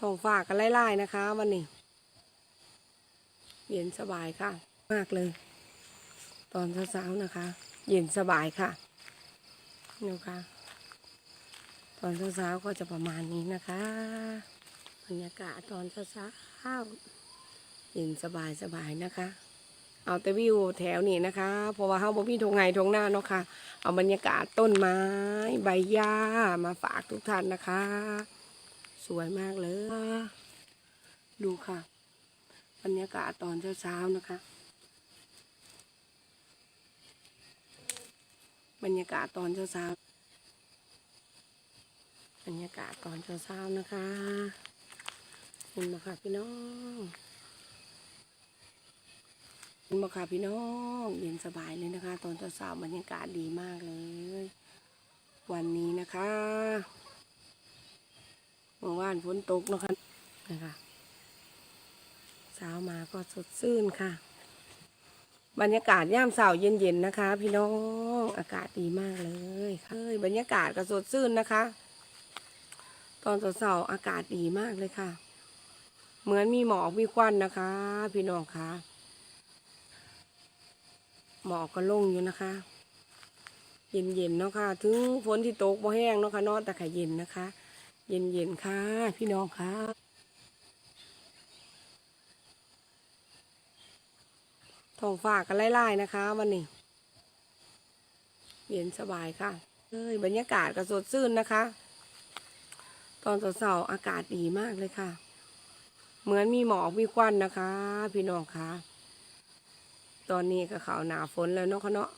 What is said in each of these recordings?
ท้องฟ้ากันไล่ๆนะคะ วันนี้ เย็นสบายค่ะ มากเลย ตอนเช้าๆนะคะ เย็นสบายค่ะนี่ค่ะ ตอนเช้าๆก็จะประมาณนี้นะคะบรรยากาศตอนเช้าๆเย็นสบายสบายนะคะ เอาแต่วิวแถวนี้นะคะ เพราะว่าเฮาบ่มีทงไงทงหน้าเนาะค่ะ เอาบรรยากาศต้นไม้ ใบหญ้ามาฝากทุกท่านนะคะ สวยมากเลย ดูค่ะบรรยากาศตอนเช้าๆนะคะ บรรยากาศตอนเช้าๆบรรยากาศตอนเช้าๆนะคะเห็นไหมค่ะพี่น้องเห็นไหมค่ะพี่น้องเย็นสบายเลยนะคะ ตอนเช้าๆบรรยากาศดีมากเลย วันนี้นะคะ มื่อวานฝนตกเนาะคะนะคะเช้ามาก็สดชื่นค่ะ บรรยากาศย่ามเสาเย็นๆนะคะ พี่น้องอากาศดีมากเลยค่ะเอ้ยบรรยากาศก็สดชื่นนะคะ ตอนเสาๆอากาศดีมากเลยค่ะ เหมือนมีหมอกมีควันนะคะ พี่น้องคะหมอกก็ลงอยู่นะคะ เย็นๆเนาะค่ะ ถึงฝนที่ตกบ่แห้งเนาะค่ะนาะแต่ค่เย็นนะคะ เย็นๆค่ะ พี่น้องค่ะท้องฟ้ากันไล่ๆนะคะวันนี้ เย็นสบายค่ะเอ้ยบรรยากาศก็สดชื่นนะคะ ตอนเสาๆอากาศดีมากเลยค่ะ เหมือนมีหมอกมีควันนะคะ พี่น้องค่ะตอนนี้ก็เขาวหนาฝนแล้วเนาะเนาะ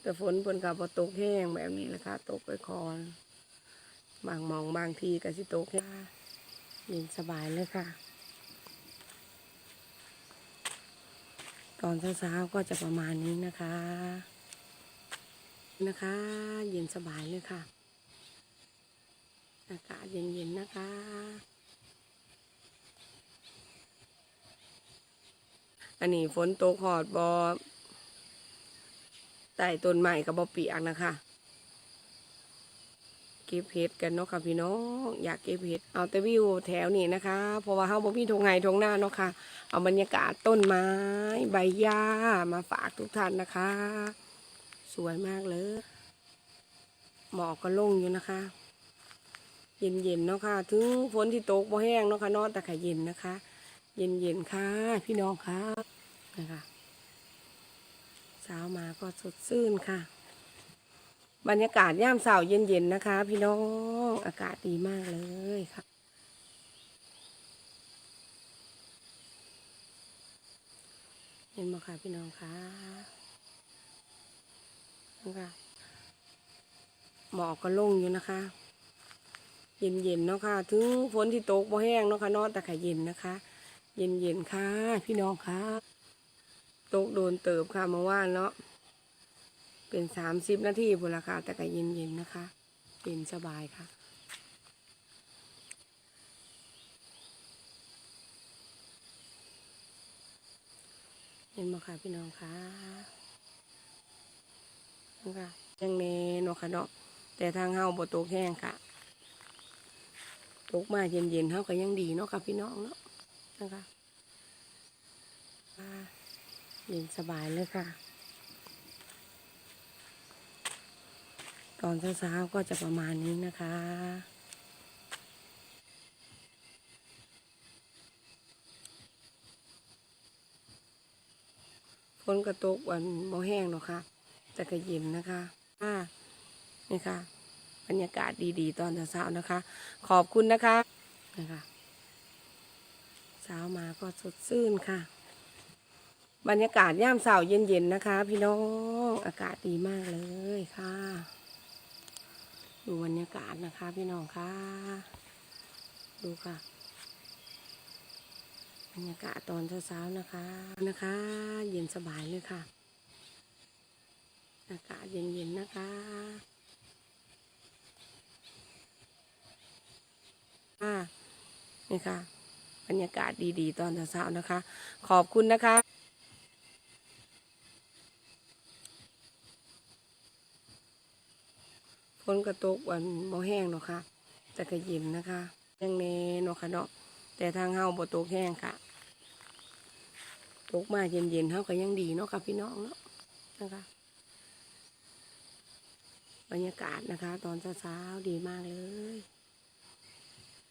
แต่ฝนเพิ่นกับตกแห้งแบบนี้แหละค่ะ ตกไปคอน บางมองบางทีก็สิโตกแห้งเย็นสบายเลยค่ะ ตอนเช้าๆก็จะประมาณนี้นะคะ นะคะ เย็นสบายเลยค่ะ อากาศเย็นๆนะคะอันนี้ฝนตกหอดบอใต้ต้นไม้กับบอเปียกนะคะ เก็บเห็ดกันเนาะค่ะพี่น้องอยากเก็บเห็ดเอาแต่วิวแถวนี้นะคะ เพราะว่าเฮาบ่มีทงไงทงหน้าเนาะค่ะ เอาบรรยากาศต้นไม้ ใบหญ้ามาฝากทุกท่านนะคะ สวยมากเลยหมอกก็ลงอยู่นะคะ เย็นๆเนาะค่ะ ถึงฝนที่ตกบ่แห้งเนาะค่ะนาะแต่ค่ะเย็นนะคะ เย็นๆค่ะ พี่น้องค่ะนะคะเช้ามาก็สดชื่นค่ะ บรรยากาศย่ามเสาเย็นๆนะคะ พี่น้องอากาศดีมากเลยค่ะ เห็นไหมคะพี่น้องคะนะคะหมอกก็ลงอยู่นะคะ เย็นๆเนาะค่ะถึงฝนที่ตกบ่แห้งเนาะค่ะนาะแต่ค่เย็นนะคะ เย็นๆค่ะ พี่น้องค่ะ ตกโดนเติบค่ะเมื่อวานเนาะ เป็นสามสิบนาทีพุ่นละค่ะแต่ก็เย็นๆนะคะเย็นสบายค่ะเห็นไหมค่ะพี่น้องค่ะนะคะยังเนเนาะค่ะเนาะแต่ทางเฮาบ่ตกแห้งค่ะ ตกมาเย็นๆเฮาก็ยังดีเนาะค่ะพี่น้องเนาะนะคะเย็นสบายเลยค่ะ ตอนเช้าๆก็จะประมาณนี้นะคะฝนกระตกวันบ่แห้งหรอกค่ะแต่ก็เย็นนะคะอ่านี่ค่ะ บรรยากาศดีๆ ตอนเช้าๆนะคะ ขอบคุณนะคะนะคะเช้ามาก็สดชื่นค่ะ บรรยากาศย่ามเสาเย็นๆนะคะ พี่น้องอากาศดีมากเลยค่ะ ดูบรรยากาศนะคะพี่น้องคะดูค่ะ บรรยากาศตอนเช้าๆนะคะนะคะ เย็นสบายเลยค่ะ อากาศเย็นๆนะคะค่ะนี่ค่ะ บรรยากาศดีๆ ตอนเช้าๆนะคะ ขอบคุณนะคะ นกระตกวันบ่แห้งหรอกค่ะแต่ก็เย็นนะคะยังแน่เนาะค่ะเนาะแต่ทางเฮาบ่ตกแห้งค่ะ ตกมาเย็นๆเฮาก็ยังดีเนาะค่ะพี่น้องเนาะนะคะบรรยากาศนะคะ ตอนเช้าๆดีมากเลย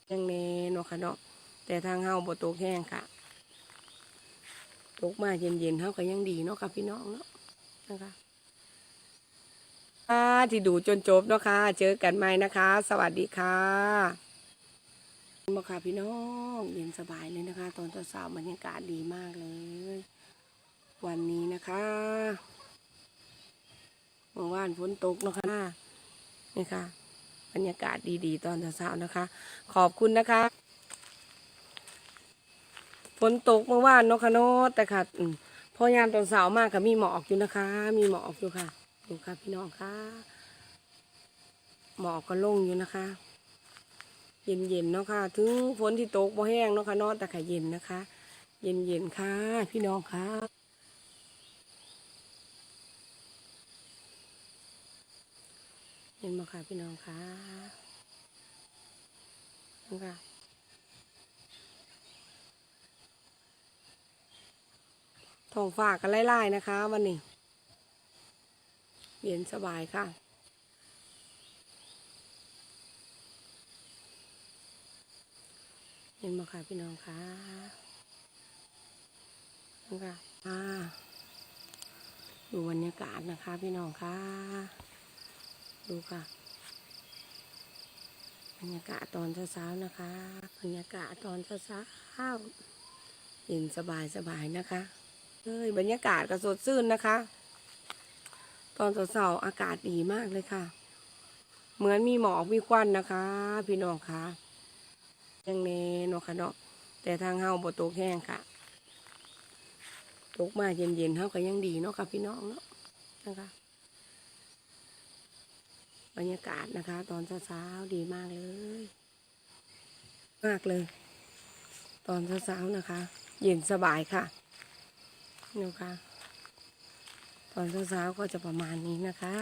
ยังแน่เนาะค่ะเนาะแต่ทางเฮาบ่ตกแห้งค่ะ ตกมาเย็นๆเฮาก็ยังดีเนาะค่ะพี่น้องเนาะนะคะ ที่ดูจนจบเนาะค่ะ เจอกันใหม่นะคะ สวัสดีค่ะมาค่ะพี่น้องเย็นสบายเลยนะคะ ตอนเช้าๆบรรยากาศดีมากเลย วันนี้นะคะเมื่อวานฝนตกเนาะคะนี่ค่ะ บรรยากาศดีๆ ตอนเช้าๆนะคะ ขอบคุณนะคะฝนตกเมื่อวานเนาะค่ะเนาะแต่ค่ะพอยามตอนเช้ามากค่ะมีหมอกอยู่นะคะ มีหมอกอยู่ค่ะ ดูค่ะพี่น้องค่ะหมอกก็ลงอยู่นะคะ เย็นๆเนาะค่ะ ถึงฝนที่ตกบ่แห้งเนาะค่ะนาะแต่ค่ะเย็นนะคะ เย็นๆค่ะ พี่น้องค่ะเห็นไหมค่ะพี่น้องค่ะนี่ค่ะท้องฟ้ากันไล่ๆนะคะ วันนี้ เย็นสบายค่ะเห็นไหมค่ะพี่น้องค่ะนี่ค่ะอ่าดูบรรยากาศนะคะ พี่น้องค่ะ ดูค่ะ บรรยากาศตอนเช้าๆนะคะ บรรยากาศตอนเช้าๆเย็นสบายสบายๆนะคะ เอ้ยบรรยากาศก็สดชื่นนะคะ ตอนเช้าๆอากาศดีมากเลยค่ะ เหมือนมีหมอกมีควันนะคะ พี่น้องคะยังแน่เนาะค่ะเนาะแต่ทางเฮาบ่ตกแห้งค่ะ ตกมาเย็นๆเฮาก็ยังดีเนาะค่ะพี่น้องเนาะนะคะบรรยากาศนะคะ ตอนเช้าๆดีมากเลย มากเลย ตอนเช้าๆนะคะ เย็นสบายค่ะนี่ค่ะ ตอนเช้าๆก็จะประมาณนี้นะคะ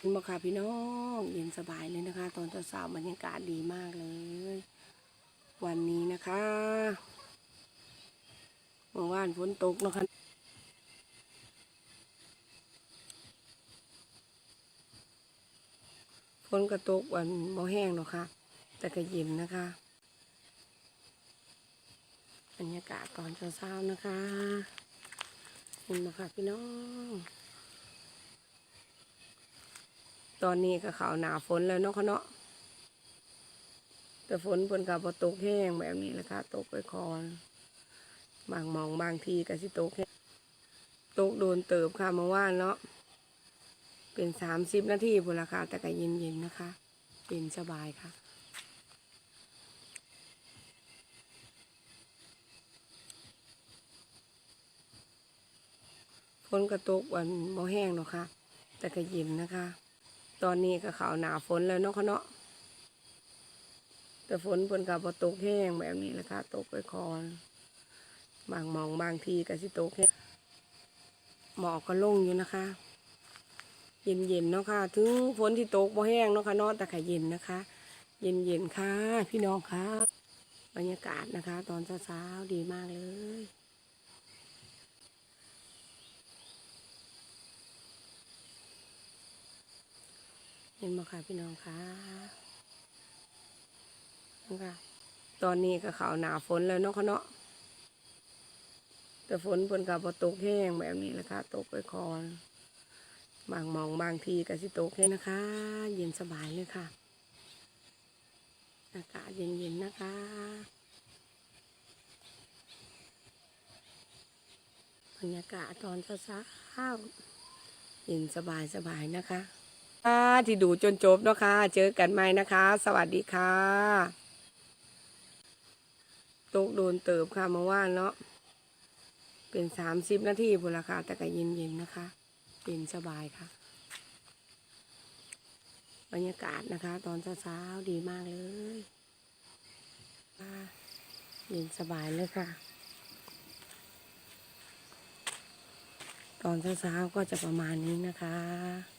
นี่มาค่ะพี่น้องเย็นสบายเลยนะคะ ตอนเช้าๆบรรยากาศดีมากเลย วันนี้นะคะเมื่อวานฝนตกนะคะฝนกระตกวันบ่แห้งหรอกค่ะ แต่ก็เย็นนะคะบรรยากาศตอนเช้าๆนะคะ เห็นไหมค่ะพี่น้อง ตอนนี้ก็เขาวหนาฝนแล้วเนาะค่ะเนาะ แต่ฝนเพิ่นกับพตกแห้งแบบนี้แหละค่ะ ตกไปคอน บางมองบางทีก็สิตกแห้งตกโดนเติบค่ะเมื่านเนาะ เป็นสามสิบนาทีพุ่นละค่ะ แต่ก็เย็นๆนะคะเย็นสบายค่ะ นกระตกวันบ่แห้งหรอกค่ะ แต่ก็เย็นนะคะ ตอนนี้ก็เขาวหนาฝนแล้วเนาะเนาะแต่ฝนเพิ่นกับพตกแห้งแบบนี้แหละค่ะ ตกไปคอนบางมองบางทีก็สิตกแห้งหมอกก็ลงอยู่นะคะ เย็นๆเนาะค่ะ ถึงฝนที่ตกบ่แห้งเนาะค่ะเนาะแต่ก็เย็นนะคะ เย็นๆค่ะ พี่น้องค่ะ บรรยากาศนะคะ ตอนเช้าๆดีมากเลย ห็นไหมค่ะพี่น้องค่ะค่ะตอนนี้ก็เขาวหนาฝนแล้วเนาะค่ะเนาะแต่ฝนเพิ่นกับพตกแห้งแบบนี้แหละค่ะตกไปคอนบางมองบางทีก็สิตกแค่นะคะ เย็นสบายเลยค่ะ อากาศเย็นๆนะคะบรรยากาศตอนเช้าๆเย็นสบายสบายๆนะคะ ที่ดูจนจบเนาะคะเจอกันใหม่นะคะ สวัสดีค่ะตกโดนเติบค่ะเมื่อวานเนาะเป็นสามสิบนาทีพุ่นละค่ะแต่ก็เย็นๆนะคะเย็นสบายค่ะ บรรยากาศนะคะ ตอนเช้าๆดีมากเลยเย็นสบายเลยค่ะ ตอนเช้าๆก็จะประมาณนี้นะคะ